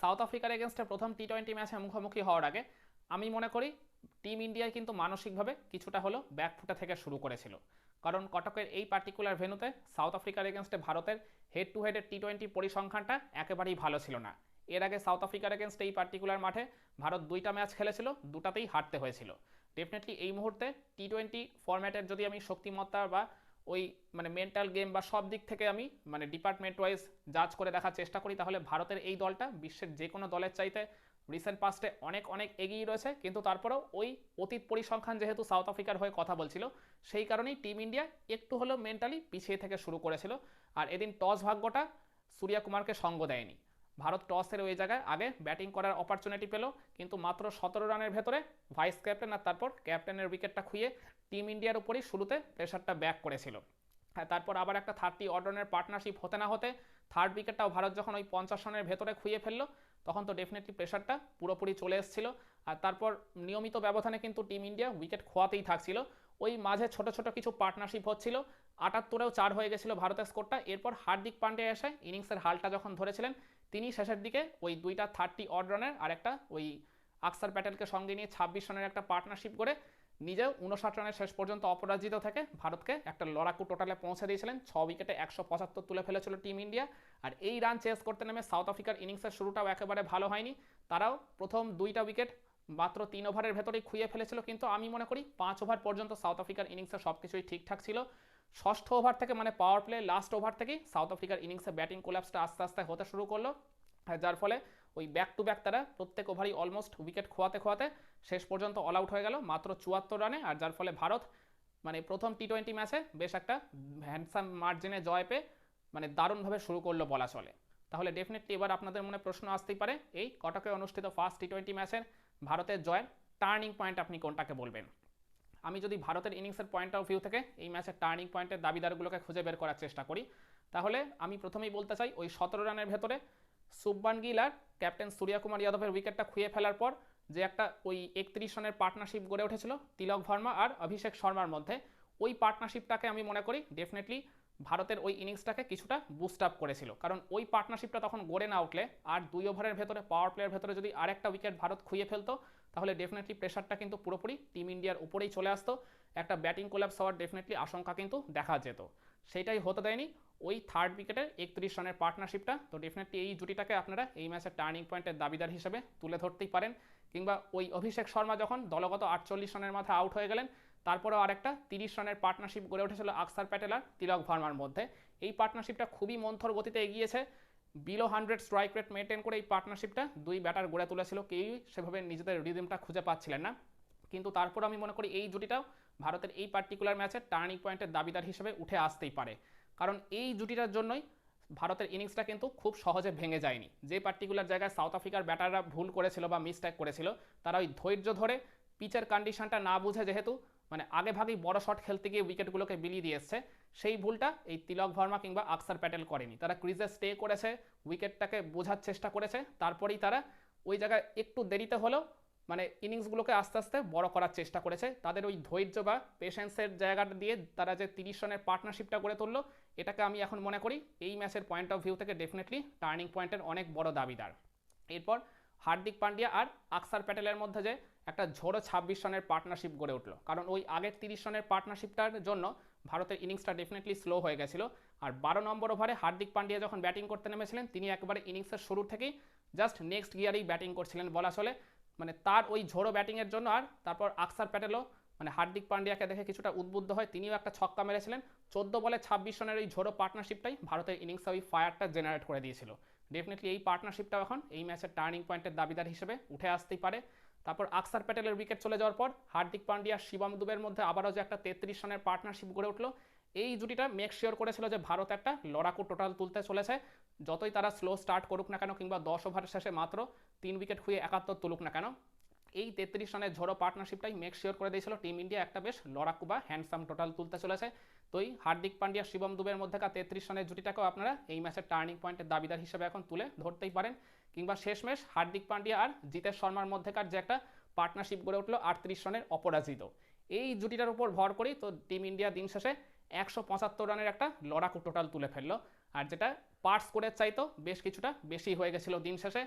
South আফ্রিকার এগেনস্টে প্রথম টি টোয়েন্টি ম্যাচে মুখোমুখি হওয়ার আগে, আমি মনে করি টিম ইন্ডিয়ায় কিন্তু মানসিকভাবে কিছুটা হলো ব্যাকফুটে থেকে শুরু করেছিল। কারণ কটকের এই পার্টিকুলার ভেনুতে সাউথ আফ্রিকার এগেনস্টে ভারতের হেড টু হেডের টি টোয়েন্টি পরিসংখ্যানটা একেবারেই ভালো ছিল না। এর আগে সাউথ আফ্রিকার এগেনস্টে এই পার্টিকুলার মাঠে ভারত দুইটা ম্যাচ খেলেছিল, দুটাতেই হারতে হয়েছিল। ডেফিনেটলি এই মুহূর্তে টি টোয়েন্টি ফরম্যাটের যদি আমি শক্তিমত্তা বা ওই মানে মেন্টাল গেম বা সব দিক থেকে আমি মানে ডিপার্টমেন্ট ওয়াইজ জাজ করে দেখার চেষ্টা করি। তাহলে ভারতের এই দলটা বিশ্বের যে কোনো দলের চাইতে রিসেন্ট পাস্টে অনেক অনেক এগিয়ে রয়েছে। কিন্তু তারপরেও ওই অতীত পরিসংখ্যান যেহেতু সাউথ আফ্রিকার হয়ে কথা বলছিল, সেই কারণেই টিম ইন্ডিয়া একটু হলেও মেন্টালি পিছিয়ে থেকে শুরু করেছিল। আর এদিন টস ভাগ্যটা সূর্যা কুমারকে সঙ্গ দেয়নি। ভারত টসের ওই জায়গায় আগে ব্যাটিং করার অপরচুনিটি পেল, কিন্তু মাত্র সতেরো রানের ভেতরে ভাইস ক্যাপ্টেন আর তারপর ক্যাপ্টেনের উইকেটটা খুঁয়ে টিম ইন্ডিয়ার উপরই শুরুতে প্রেশারটা ব্যাক করেছিল। হ্যাঁ তারপর আবার একটা থার্টি অড রানের পার্টনারশিপ হতে না হতে থার্ড উইকেটটাও ভারত যখন ওই পঞ্চাশ রানের ভেতরে খুঁয়ে ফেলল, তখন তো ডেফিনেটলি প্রেশারটা পুরোপুরি চলে এসেছিল। আর তারপর নিয়মিত ব্যবধানে কিন্তু টিম ইন্ডিয়া উইকেট খোয়াতেই থাকছিল। ওই মাঝে ছোট ছোট কিছু পার্টনারশিপ হচ্ছিল, আটাত্তরেও চার হয়ে গেছিল ভারতের স্কোরটা এরপর হার্দিক পান্ডে এসে ইনিংসের হালটা যখন ধরেছিলেন তিনি শেষের দিকে ওই দুইটা থার্টি অড রানের আর একটা ওই আকসার প্যাটেলকে সঙ্গে নিয়ে ছাব্বিশ রানের একটা পার্টনারশিপ করে নিজেও উনষাট রানের শেষ পর্যন্ত অপরাজিত থেকে ভারতকে একটা লড়াকু টোটালে পৌঁছে দিয়েছিলেন। ছ উইকেটে একশো পঁচাত্তর তুলে ফেলেছিল টিম ইন্ডিয়া আর এই রান চেস করতে নেমে সাউথ আফ্রিকার ইনিংসের শুরুটাও একেবারে ভালো হয়নি। তারাও প্রথম দুইটা উইকেট মাত্র তিন ওভারের ভেতরেই খুইয়ে ফেলেছিল। কিন্তু আমি মনে করি পাঁচ ওভার পর্যন্ত সাউথ আফ্রিকার ইনিংসে সব কিছুই ঠিকঠাক ছিল। ষষ্ঠ ওভার থেকে মানে পাওয়ার প্লে লাস্ট ওভার থেকেই সাউথ আফ্রিকার ইনিংসে ব্যাটিং কোলাপসটা আস্তে আস্তে হতে শুরু করল। যার ফলে ওই ব্যাক টু ব্যাক তারা প্রত্যেক ওভারই অলমোস্ট উইকেট খোয়াতে খোয়াতে শেষ পর্যন্ত অল আউট হয়ে গেল, মাত্র চুয়াত্তর রানে আর যার ফলে ভারত মানে প্রথম টি টোয়েন্টি ম্যাচে বেশ একটা হ্যান্ডসাম মার্জিনে জয় পেয়ে মানে দারুণভাবে শুরু করল বলা চলে। তাহলে ডেফিনেটলি এবার আপনাদের মনে প্রশ্ন আসতেই পারে, এই কটকে অনুষ্ঠিত ফার্স্ট টি টোয়েন্টি ম্যাচের ভারতের জয়ের টার্নিং পয়েন্ট আপনি কোনটাকে বলবেন? আমি যদি ভারতের ইনিংসের পয়েন্ট অফ ভিউ থেকে এই ম্যাচের টার্নিং পয়েন্টের দাবিদারগুলোকে খুঁজে বের করার চেষ্টা করি, তাহলে আমি প্রথমেই বলতে চাই ওই সতেরো রানের ভেতরে সুব্বান গিল আর ক্যাপ্টেন সূর্যকুমার যাদবের উইকেটটা খুঁয়ে ফেলার পর যে একটা ওই একত্রিশ রানের পার্টনারশিপ গড়ে উঠেছিল তিলক ভার্মা আর অভিষেক শর্মার মধ্যে, ওই পার্টনারশিপটাকে আমি মনে করি ডেফিনেটলি ভারতের ওই ইনিংসটাকে কিছুটা বুস্ট আপ করেছিল। কারণ ওই পার্টনারশিপটা তখন গড়ে না উঠলে আর দুই ওভারের ভেতরে পাওয়ার প্লেয়ার ভেতরে যদি আরেকটা উইকেট ভারত খুঁয়ে ফেলতো তাহলে ডেফিনেটলি প্রেশারটা কিন্তু পুরোপুরি টিম ইন্ডিয়ার উপরেই চলে আসতো। একটা ব্যাটিং কোলাপস হওয়ার ডেফিনেটলি আশঙ্কা কিন্তু দেখা যেত। সেটাই হতে দেয়নি। ওই থার্ড উইকেটের একত্রিশ রানের পার্টনারশিপটা তো ডেফিনেটলি এই জুটিটাকে আপনারা এই ম্যাচের টার্নিং পয়েন্টের দাবিদার হিসেবে তুলে ধরতেই পারেন। কিংবা ওই অভিষেক শর্মা যখন দলগত আটচল্লিশ রানের মাথায় আউট হয়ে গেলেন, তারপরেও আরেকটা তিরিশ রানের পার্টনারশিপ গড়ে উঠেছিল আকসার প্যাটেল আর তিলক ভার্মার মধ্যে। এই পার্টনারশিপটা খুবই মন্থর গতিতে এগিয়েছে। Below hundred strike rate maintain করে এই পার্টনারশিপটা দুই ব্যাটার গড়ে তুলেছিল। কেউই সেভাবে নিজেদের রিদিমটা খুঁজে পাচ্ছিলেন না। কিন্তু তারপর আমি মনে করি এই জুটিটাও ভারতের এই পার্টিকুলার ম্যাচে টার্নিং পয়েন্টের দাবিদার হিসেবে উঠে আসতেই পারে। কারণ এই জুটিটার জন্যই ভারতের ইনিংসটা কিন্তু খুব সহজে ভেঙে যায়নি। যে পার্টিকুলার জায়গায় সাউথ আফ্রিকার ব্যাটাররা ভুল করেছিল বা মিসটেক করেছিল, তারা ওই ধৈর্য ধরে পিচের কন্ডিশনটা না বুঝে যেহেতু মানে আগে ভাগেই বড় শট খেলতে গিয়ে উইকেটগুলোকে বিলিয়ে দিয়ে এসছে। সেই ভুলটা এই তিলক ভার্মা কিংবা আকসার প্যাটেল করেনি। তারা ক্রিজে স্টে করেছে উইকেটটাকে বোঝার চেষ্টা করেছে, তারপরেই তারা ওই জায়গায় একটু দেরিতে হলেও মানে ইনিংসগুলোকে আস্তে আস্তে বড় করার চেষ্টা করেছে। তাদের ওই ধৈর্য বা পেশেন্সের জায়গাটা দিয়ে তারা যে তিরিশ রানের পার্টনারশিপটা গড়ে তুললো, এটাকে আমি এখন মনে করি এই ম্যাচের পয়েন্ট অফ ভিউ থেকে ডেফিনেটলি টার্নিং পয়েন্টের অনেক বড় দাবিদার। এরপর হার্দিক পান্ডিয়া আর আকসার প্যাটেলের মধ্যে যে একটা ঝোড়ো ছাব্বিশ রানের পার্টনারশিপ গড়ে উঠল। কারণ ওই আগের তিরিশ রানের পার্টনারশিপটার জন্য ভারতের ইনিংসটা ডেফিনেটলি স্লো হয়ে গেছিল। আর বারো নম্বর ওভারে হার্দিক পান্ডিয়া যখন ব্যাটিং করতে নেমেছিলেন, তিনি একবারে ইনিংসের শুরু থেকেই জাস্ট নেক্সট গিয়ারেই ব্যাটিং করছিলেন বলা চলে মানে তার ওই ঝোড়ো ব্যাটিংয়ের জন্য আর তারপর আকসার প্যাটেলও মানে হার্দিক পান্ডিয়াকে দেখে কিছুটা উদ্বুদ্ধ হয় তিনিও একটা ছক্কা মেরেছিলেন। চোদ্দ বলে ছাব্বিশ রানের ওই ঝোড়ো পার্টনারশিপটাই ভারতের ইনিংসে ওই ফায়ারটা জেনারেট করে দিয়েছিল। ডেফিনেটলি এই পার্টনারশিপটাও এখন এই ম্যাচের টার্নিং পয়েন্টের দাবিদার হিসেবে উঠে আসতেই পারে। তারপর আকসার প্যাটেলের উইকেট চলে যাওয়ার পর হার্দিক পান্ডিয়া শিবম দুবের মধ্যে আবারও যে একটা তেত্রিশ রানের পার্টনারশিপ গড়ে উঠল, এই জুটিটা মেক শিওর করেছিল যে ভারত একটা লড়াকু টোটাল তুলতে চলেছে। যতই তারা স্লো স্টার্ট করুক না কেন কিংবা দশ ওভারের শেষে মাত্র তিন উইকেট খুঁয়ে একাত্তর তুলুক না কেন, এই তেত্রিশ রানের ঝড়ো পার্টনারশিপটাই মেক শিওর করে দিয়েছিল টিম ইন্ডিয়া একটা বেশ লড়াকু বা হ্যান্ডসাম টোটাল তুলতে চলেছে। তো এই হার্দিক পান্ডিয়া শিবম দুবের মধ্যেকার তেত্রিশ রানের জুটিটাকেও আপনারা এই ম্যাচের টার্নিং পয়েন্টের দাবিদার হিসেবে এখন তুলে ধরতেই পারেন। কিংবা শেষমেশ হার্দিক পান্ডিয়া আর জিতেশ শর্মার মধ্যেকার যে একটা পার্টনারশিপ গড়ে উঠল আটত্রিশ রানের অপরাজিত। এই জুটিটার উপর ভর করেই তো টিম ইন্ডিয়া দিন শেষে একশো পঁচাত্তর রানের একটা লড়াকু টোটাল তুলে ফেলল। আর যেটা পার্টস স্কোরের চাইতো, বেশ কিছুটা বেশি হয়ে গেছিল দিন শেষে।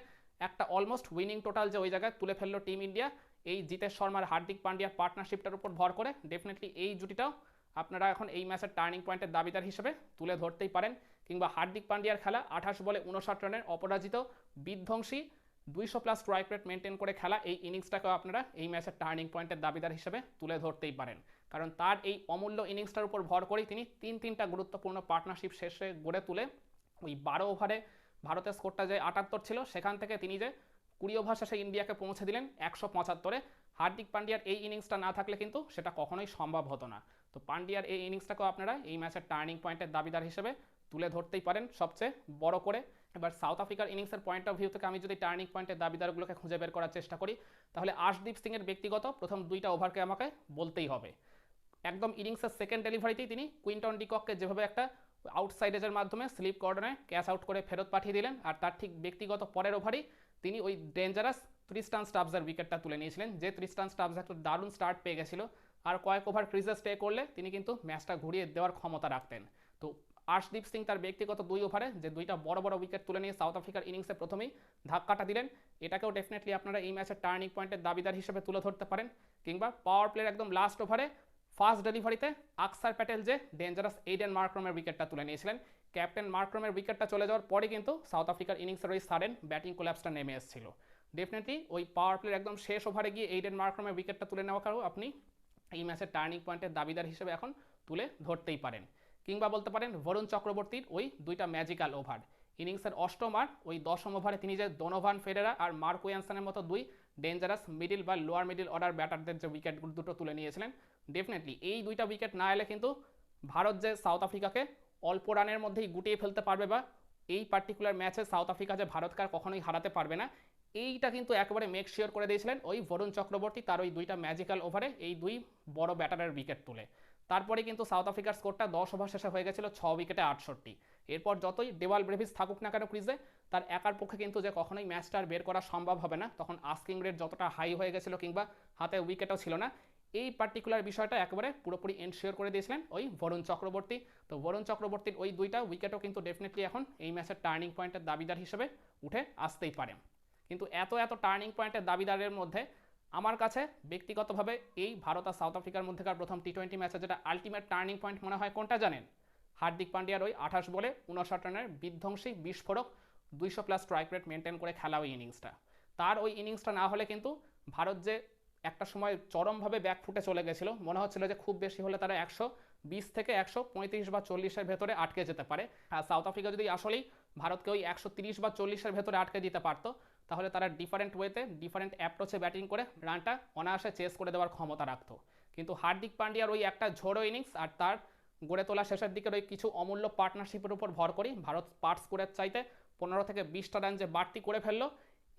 একটা অলমোস্ট উইনিং টোটাল যে ওই জায়গায় তুলে ফেলল টিম ইন্ডিয়া, এই জিতেশ শর্মার হার্দিক পান্ডিয়ার পার্টনারশিপটার উপর ভর করে ডেফিনেটলি এই জুটিটাও আপনারা এখন এই ম্যাচের টার্নিং পয়েন্টের দাবিদার হিসেবে তুলে ধরতেই পারেন, কিংবা হার্দিক পান্ডিয়ার খেলা আঠাশ বলে উনষাট রানের অপরাজিত বিধ্বংসী দুইশো প্লাস স্ট্রাইক রেট মেনটেন করে খেলা এই ইনিংসটাকেও আপনারা এই ম্যাচের টার্নিং পয়েন্টের দাবিদার হিসেবে তুলে ধরতেই পারেন। কারণ তার এই অমূল্য ইনিংসটার উপর ভর করেই তিনি তিন তিনটা গুরুত্বপূর্ণ পার্টনারশিপ শেষে গড়ে তুলে ওই বারো ওভারে ভারতের স্কোরটা যে আটাত্তর ছিল, সেখান থেকে তিনি যে কুড়ি ওভার শেষে ইন্ডিয়াকে পৌঁছে দিলেন একশো পঁচাত্তরে। হার্দিক পান্ডিয়ার এই ইনিংসটা না থাকলে কিন্তু সেটা কখনোই সম্ভব হতো না। তো পান্ডিয়ার এই ইনিংসটাকেও আপনারা এই ম্যাচের টার্নিং পয়েন্টের দাবিদার হিসেবে তুলে ধরতেই পারেন সবচেয়ে বড় করে। এবার সাউথ আফ্রিকার ইনিংসের পয়েন্ট অফ ভিউ থেকে আমি যদি টার্নিং পয়েন্টের দাবিদারগুলোকে খুঁজে বের করার চেষ্টা করি, তাহলে আশদীপ সিংয়ের ব্যক্তিগত প্রথম দুইটা ওভারকে আমাকে বলতেই হবে। একদম ইনিংসের সেকেন্ড ডেলিভারিতেই তিনি কুইন্টন ডিককে যেভাবে একটা আউটসাইড এজের মাধ্যমে স্লিপ কর্ডনে ক্যাশ আউট করে ফেরত পাঠিয়ে দিলেন, আর তার ঠিক ব্যক্তিগত পরের ওভারই তিনি ওই ডেঞ্জারাস ত্রিস্টান স্টাবসের উইকেটটা তুলে নিয়েছিলেন, যে ত্রিস্টান স্টাবস একটা দারুণ স্টার্ট পেয়ে গেছিল। আর কয়েক ওভার ক্রিজে স্টে করলে তিনি কিন্তু ম্যাচটা ঘুরিয়ে দেওয়ার ক্ষমতা রাখতেন। তো আর্শদীপ সিং তার ব্যক্তিগত দুই ওভারে যে দুইটা বড় বড় উইকেট তুলে নিয়ে সাউথ আফ্রিকার ইনিংসে প্রথমেই ধাক্কাটা দিলেন, এটাকেও ডেফিনেটলি আপনারা এই ম্যাচের টার্নিং পয়েন্টের দাবিদার হিসেবে তুলে ধরতে পারেন। কিংবা পাওয়ার প্লের একদম লাস্ট ওভারে ফার্স্ট ডেলিভারিতে আকসার প্যাটেল যে ডেঞ্জারাস এইডেন মার্ক্রমের উইকেটটা তুলে নিয়েছিলেন। ক্যাপ্টেন মার্ক্রমের উইকেটটা চলে যাওয়ার পরে কিন্তু সাউথ আফ্রিকার ইনিংসের ওই সাডেন ব্যাটিং কোল্যাপসটা নেমে এসেছিল। ডেফিনেটলি ওই পাওয়ার প্লের একদম শেষ ওভারে গিয়ে এইডেন মার্ক্রমের উইকেটটা তুলে নেওয়া কারও আপনি এই ম্যাচের টার্নিং পয়েন্টের দাবিদার হিসেবে এখন তুলে ধরতেই পারেন। কিংবা বলতে পারেন, বরুণ চক্রবর্তীর ওই দুইটা ম্যাজিক্যাল ওভার। ইনিংসের অষ্টম আর ওই দশম ওভারে তিনি যে ডোনোভান ফেরেরা আর মার্ক ওয়ানসনের মতো দুই ডেঞ্জারাস মিডিল বা লোয়ার মিডিল অর্ডার ব্যাটারদের যে উইকেট দুটো তুলে নিয়েছিলেন, ডেফিনেটলি এই দুইটা উইকেট না এলে কিন্তু ভারত যে সাউথ আফ্রিকাকে অল্প রানের মধ্যেই গুটিয়ে ফেলতে পারবে বা এই পার্টিকুলার ম্যাচে সাউথ আফ্রিকা যে ভারতকে আর কখনোই হারাতে পারবে না এইটা কিন্তু একবারে মেক শিওর করে দিয়েছিলেন। ওই বরুণ চক্রবর্তী তার ওই দুইটা ম্যাজিক্যাল ওভারে এই দুই বড় ব্যাটারের উইকেট তুলে। তারপরে কিন্তু সাউথ আফ্রিকার স্কোরটা দশ ওভার শেষে হয়ে গেছিল ছ উইকেটে আটষট্টি। এরপর যতই ডেওয়াল ব্রেভিস থাকুক না কেন ক্রিজে, তার একার পক্ষে কিন্তু যে কখনোই ম্যাচটা আর বের করা সম্ভব হবে না। তখন আস্কিং রেট যতটা হাই হয়ে গেছিল কিংবা হাতে উইকেটও ছিল না। এই পার্টিকুলার বিষয়টা একবারে পুরোপুরি এনশিওর করে দিয়েছিলেন ওই বরুণ চক্রবর্তী। তো বরুণ চক্রবর্তীর ওই দুইটা উইকেটও কিন্তু ডেফিনেটলি এখন এই ম্যাচের টার্নিং পয়েন্টের দাবিদার হিসেবে উঠে আসতেই পারে। কিন্তু এত এত টার্নিং পয়েন্টের দাবিদারের মধ্যে আমার কাছে ব্যক্তিগতভাবে এই ভারত আর সাউথ আফ্রিকার মধ্যেকার প্রথম টি টোয়েন্টি ম্যাচে যেটা আলটিমেট টার্নিং পয়েন্ট মনে হয় কোনটা জানেন? হার্দিক পান্ডিয়ার ওই আঠাশ বলে উনষাট রানের বিধ্বংসী বিস্ফোরক দুইশো প্লাস স্ট্রাইক রেট মেনটেন করে খেলা ওই ইনিংসটা তার ওই ইনিংসটা না হলে কিন্তু ভারত যে একটা সময় চরমভাবে ব্যাকফুটে চলে গেছিল, মনে হচ্ছিল যে খুব বেশি হলে তারা একশো বিশ থেকে একশো পঁয়ত্রিশ বা চল্লিশের ভেতরে আটকে যেতে পারে। আর সাউথ আফ্রিকা যদি আসলেই ভারতকে ওই একশো তিরিশ বা চল্লিশের ভেতরে আটকে দিতে পারতো তাহলে তারা ডিফারেন্ট ওয়েতে ডিফারেন্ট অ্যাপ্রোচে ব্যাটিং করে রানটা অনায়াসে চেস করে দেওয়ার ক্ষমতা রাখতো। কিন্তু হার্দিক পান্ডিয়ার ওই একটা ঝোড়ো ইনিংস আর তার গড়ে তোলা শেষের দিকের ওই কিছু অমূল্য পার্টনারশিপের উপর ভর করি ভারত পার্ট স্কোরের চাইতে পনেরো থেকে বিশটা রান যে বাড়তি করে ফেলল,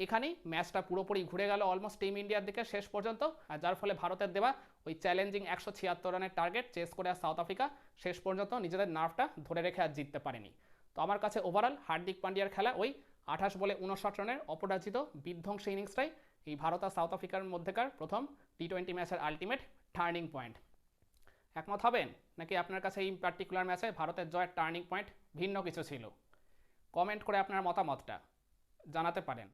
এখানেই ম্যাচটা পুরোপুরি ঘুরে গেল অলমোস্ট টিম ইন্ডিয়ার দিকে শেষ পর্যন্ত। আর যার ফলে ভারতের দেওয়া ওই চ্যালেঞ্জিং একশো ছিয়াত্তর রানের টার্গেট চেস করে আর সাউথ আফ্রিকা শেষ পর্যন্ত নিজেদের নার্ভটা ধরে রেখে আর জিততে পারেনি। তো আমার কাছে ওভারঅল হার্দিক পান্ডিয়ার খেলা ওই আঠাশ বলে উনষাট রানের অপরাজিত বিধ্বংসী ইনিংসটাই এই ভারত আর সাউথ আফ্রিকার মধ্যেকার প্রথম টি টোয়েন্টি ম্যাচের আলটিমেট টার্নিং পয়েন্ট একমত হবেন? নাকি আপনার কাছে এই পার্টিকুলার ম্যাচে ভারতের জয়ের টার্নিং পয়েন্ট ভিন্ন কিছু ছিল? কমেন্ট করে আপনার মতামতটা জানাতে পারেন।